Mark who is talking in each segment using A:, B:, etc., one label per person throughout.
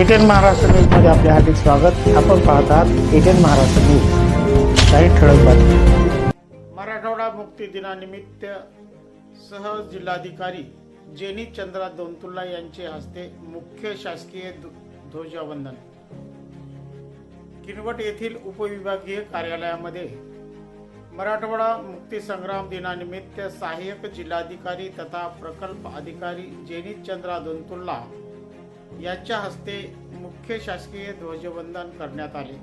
A: ATN Maharashtra न्यूजमध्ये आपले हार्दिक स्वागत. आपण पाहत आहात एटीएन महाराष्ट्र न्यूज. काही ठळक बातमी मराठवाडा मुक्ती दिनानिमित्त सह जिल्हाधिकारी जेनी चंद्रा दोनतुल्ला यांचे हस्ते मुख्य शासकीय ध्व- ध्वजवंदन. किनवट येथील उपविभागीय कार्यालयामध्ये मराठवाडा मुक्ती संग्राम दिनानिमित्त सहाय्यक जिल्हाधिकारी तथा प्रकल्प अधिकारी जेनी चंद्रा दोनतुल्ला यांच्या हस्ते मुख्य शासकीय ध्वजवंदन करण्यात आले.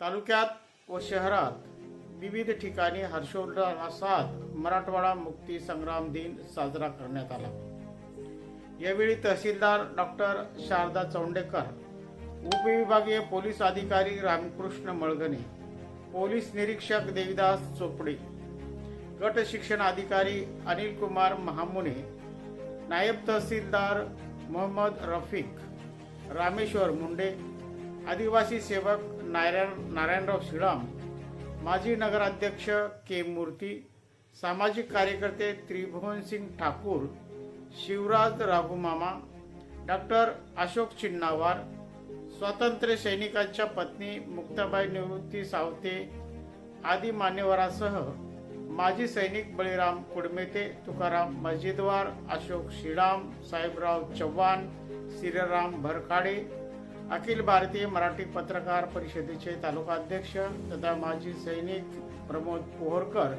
A: तालुक्यात व शहरात विविध ठिकाणी हर्षोल्लासात मराठवाडा मुक्ती संग्राम दिन साजरा करण्यात आला. यावेळी तहसीलदार डॉक्टर शारदा चौंडेकर उपविभागीय पोलीस अधिकारी रामकृष्ण मळगणे पोलीस निरीक्षक देविदास चोपडे गट शिक्षण अधिकारी अनिल कुमार महामुने नायब तहसीलदार मोहम्मद रफिक रामेश्वर मुंडे आदिवासी सेवक नारायण नारायणराव शिळाम माजी नगराध्यक्ष के मूर्ती सामाजिक कार्यकर्ते त्रिभुवन सिंग ठाकूर शिवराज राघुमामा डॉक्टर अशोक चिन्नावार स्वातंत्र्य सैनिकांच्या पत्नी मुक्ताबाई निवृत्ती सावते आदी मान्यवरासह माजी सैनिक बळीराम कुडमेते तुकाराम मस्जिदवार अशोक शिडाम साहेबराव चव्हाण श्रीराम भरकाडे अखिल भारतीय मराठी पत्रकार परिषदेचे तालुकाध्यक्ष तथा माजी सैनिक प्रमोद पोहरकर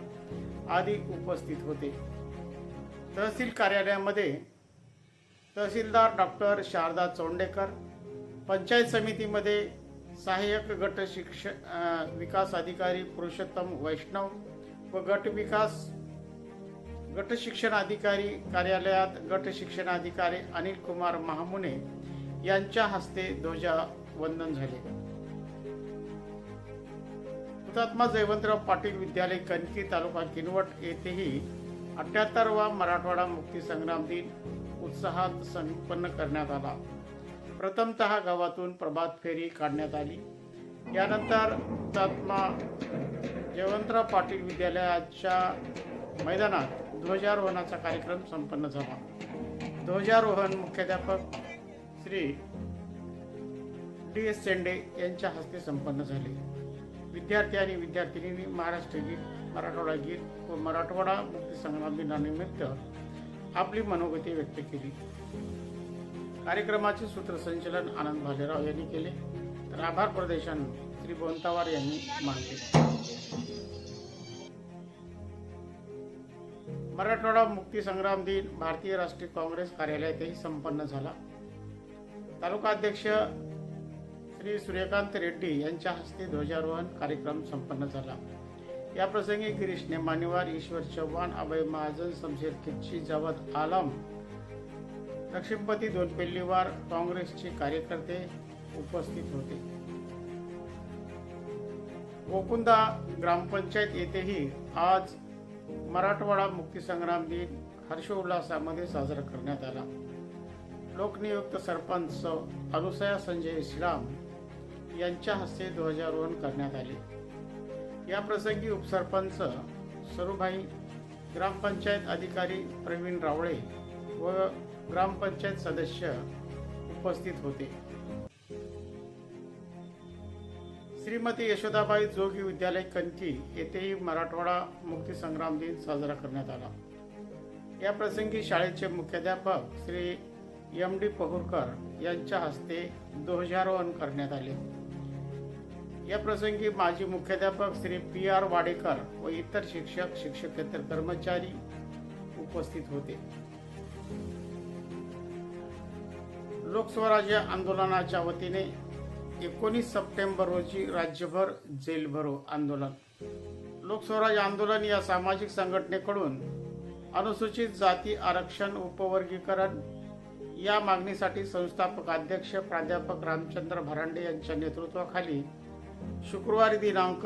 A: आदी उपस्थित होते. तहसील कार्यालयामध्ये तहसीलदार डॉक्टर शारदा चोंडेकर पंचायत समितीमध्ये सहाय्यक गट शिक्ष विकास अधिकारी पुरुषोत्तम वैष्णव व गट विकास गट शिक्षण अधिकारी कार्यालयात गट शिक्षण अधिकारी अनिल कुमार महामुने यांच्या हस्ते ध्वजवंदन झाले. हुतात्मा जयवंतराव पाटील विद्यालय कणकी तालुका किनवट येथेही अठ्याहत्तरवा मराठवाडा मुक्ती संग्राम दिन उत्साहात संपन्न करण्यात आला. प्रथमतः गावातून प्रभात फेरी काढण्यात आली. यानंतर हुतात्मा जयवंतराव पाटील विद्यालयाच्या मैदानात ध्वजारोहणाचा कार्यक्रम संपन्न झाला. ध्वजारोहण मुख्याध्यापक श्री डी एस शेंडे यांच्या हस्ते संपन्न झाले. विद्यार्थी आणि विद्यार्थिनींनी महाराष्ट्र गीत मराठवाडा गीत व मराठवाडा मुक्ती संग्राम दिनानिमित्त आपली मनोगती व्यक्त केली. कार्यक्रमाचे सूत्रसंचलन आनंद भालेराव यांनी केले. तर आभार प्रदेशांनी श्री बोंतावार यांनी मांडले. मराठवाडा मुक्ती संग्राम दिन भारतीय राष्ट्रीय काँग्रेस कार्यालयातही संपन्न झाला. तालुका अध्यक्ष श्री सूर्यकांत रेड्डी यांच्या हस्ते ध्वजारोहण कार्यक्रम संपन्न झाला. या प्रसंगी गिरीश नेमानेवार ईश्वर चव्हाण अभय महाजन शमशेर खिच्ची जावद आलम लक्ष्मीपती दोनपेल्लीवार काँग्रेसचे कार्यकर्ते उपस्थित होते. गोकुंदा ग्रामपंचायत येथेही आज मराठवाडा मुक्तीसंग्राम दिन हर्षोल्लासामध्ये साजरा करण्यात आला. लोकनियुक्त सरपंच अनुसया संजय श्रीराम यांच्या हस्ते ध्वजारोहण करण्यात आले. या प्रसंगी उपसरपंच सरुभाई ग्रामपंचायत अधिकारी प्रवीण रावळे व ग्रामपंचायत सदस्य उपस्थित होते. श्रीमती यशोदाबाई जोगी विद्यालय कंची येथेही मराठवाडा मुक्ती संग्राम दिन साजरा करण्यात आला. या प्रसंगी शाळेचे मुख्याध्यापक श्री एम डी पहुरकर यांच्या हस्ते ध्वजारोहण करण्यात आले. या प्रसंगी माजी मुख्याध्यापक श्री पी आर वाडेकर व इतर शिक्षक शिक्षकेतर कर्मचारी उपस्थित होते. लोकस्वराज्य आंदोलनाच्या वतीने एकोणीस सप्टेंबर रोजी राज्यभर जेलभरो आंदोलन. लोकस्वराज आंदोलन या सामाजिक संघटनेकडून अनुसूचित जाती आरक्षण उपवर्गीकरण या मागणीसाठी संस्थापक अध्यक्ष प्राध्यापक रामचंद्र भरांडे यांच्या नेतृत्वाखाली शुक्रवारी दिनांक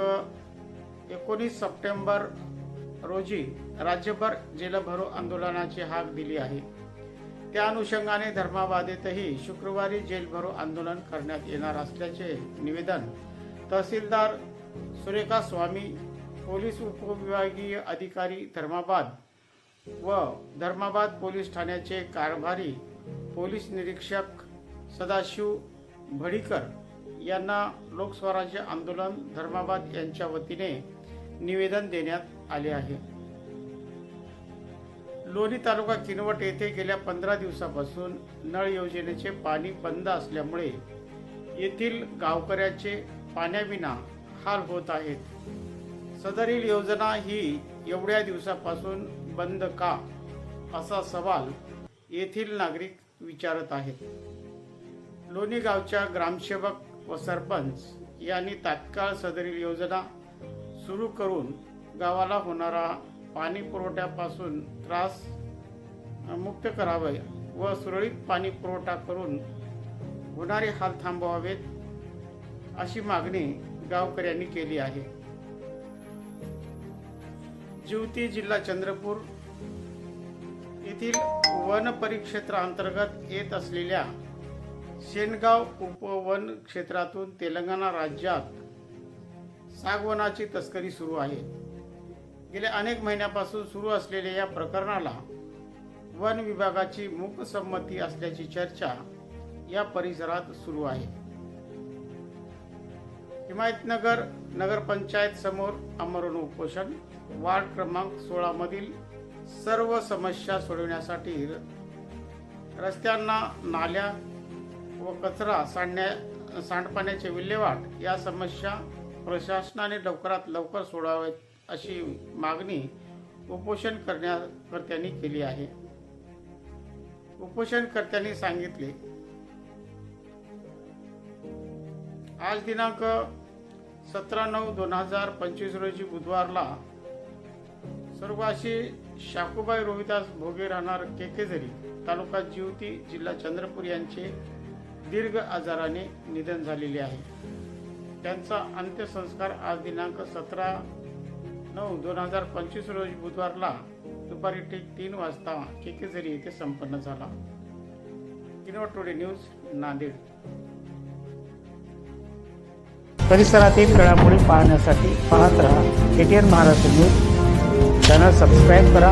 A: एकोणीस सप्टेंबर रोजी राज्यभर जेलभरो आंदोलनाची हाक दिली आहे. त्या अनुषंगाने धर्माबादेतही शुक्रवारी जेलभरो आंदोलन करण्यात येणार असल्याचे निवेदन तहसीलदार सुरेखा स्वामी पोलीस उपविभागीय अधिकारी धर्माबाद व धर्माबाद पोलीस ठाण्याचे कारभारी पोलीस निरीक्षक सदाशिव भडीकर यांना लोकस्वराज्य आंदोलन धर्माबाद यांच्या वतीने निवेदन देण्यात आले आहे. लोणी तालुका किनवट येथे गेल्या पंधरा दिवसापासून नळ योजनेचे पाणी बंद असल्यामुळे येथील गावकऱ्याचे पाण्याविना हाल होत आहेत. सदरील योजना ही एवढ्या दिवसापासून बंद का? असा सवाल येथील नागरिक विचारत आहेत. लोणी गावच्या ग्रामसेवक व सरपंच यांनी तात्काळ सदरील योजना सुरू करून गावाला होणारा पाणी पुरवठ्यापासून त्रास मुक्त करावे व सुरळीत पाणी पुरवठा करून होणारे हाल थांबवावेत अशी मागणी गावकऱ्यांनी केली आहे. जिवती जिल्हा चंद्रपूर येथील वन परिक्षेत्रांतर्गत येत असलेल्या शेनगाव उपवन क्षेत्रातून तेलंगणा राज्यात सागवनाची तस्करी सुरू आहे. गेल्या अनेक महिन्यापासून सुरू असलेल्या या प्रकरणाला वन विभागाची मूकसंमती असल्याची चर्चा या परिसरात सुरू आहे. हिमायतनगर नगरपंचायत समोर आमरण उपोषण वार्ड क्रमांक सोळा मधील सर्व समस्या सोडवण्यासाठी रस्त्यांना नाल्या व कचरा सांडण्या सांडपाण्याचे विल्हेवाट या समस्या प्रशासनाने लवकरात लवकर सोडावेत. अशी मागणी उपोषण करण्याकर्त्यांनी केली आहे. उपोषणकर्त्यांनी सांगितले आज दिनांक सतरा नऊ दोन हजार पंचवीस रोजी बुधवारला स्वर्गवासी शाकूबाई रोहिदास भोगे राहणार केकेझरी तालुका जिवती जिल्हा चंद्रपूर यांचे दीर्घ आजाराने निधन झालेले आहे. त्यांचा अंत्यसंस्कार आज दिनांक सतरा नऊ दोन हजार पंचवीस रोजी बुधवारला दुपारी ठीक तीन वाजता केकेझरी येथे संपन्न झाला. Kinwat today news Nanded. परिसरातील घडामोडी पाहण्यासाठी पाहत राहा ATN Maharashtra news. Channel subscribe करा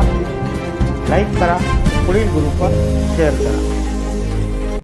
A: लाईक करा पुढील ग्रुपवर शेअर करा.